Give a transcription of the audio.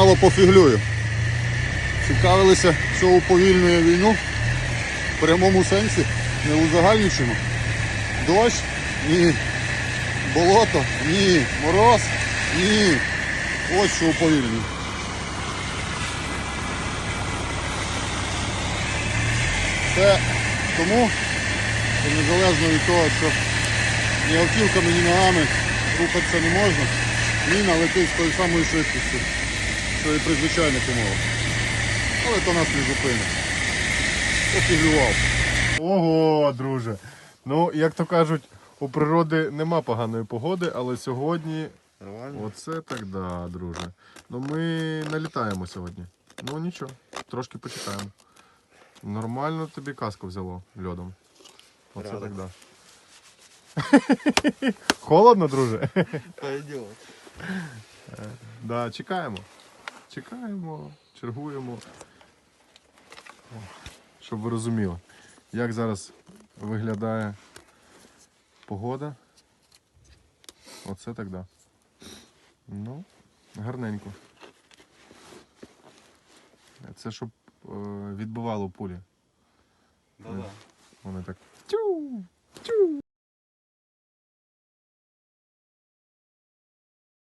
мало пофіглюю. Цікавилися, що уповільнює війну в прямому сенсі, не узагальнюючому. Дощ, ні. Болото, ні. Мороз, ні. Ось що уповільнює. Це тому, що незалежно від того, що ні автівками, ні ногами рухатися не можна, міна летить з тою самою швидкістю, що і при звичайних умовах. Але то нас не зупинить. Пофіглював. Ого, друже. Ну, як то кажуть, у природи нема поганої погоди, але сьогодні. Нормально? Оце так да, друже. Ну ми налітаємо сьогодні. Ну нічого, трошки почекаємо. Нормально тобі каску взяло льодом. Оце Радий. так да. Холодно, друже? Пойдет. Да, чекаємо. Чекаємо, чергуємо. О, Щоб ви розуміли, як зараз виглядає погода. Оце так да. Ну, гарненько. Це щоб е, відбивало пулі. Да-да. Вони так. Тю, тю.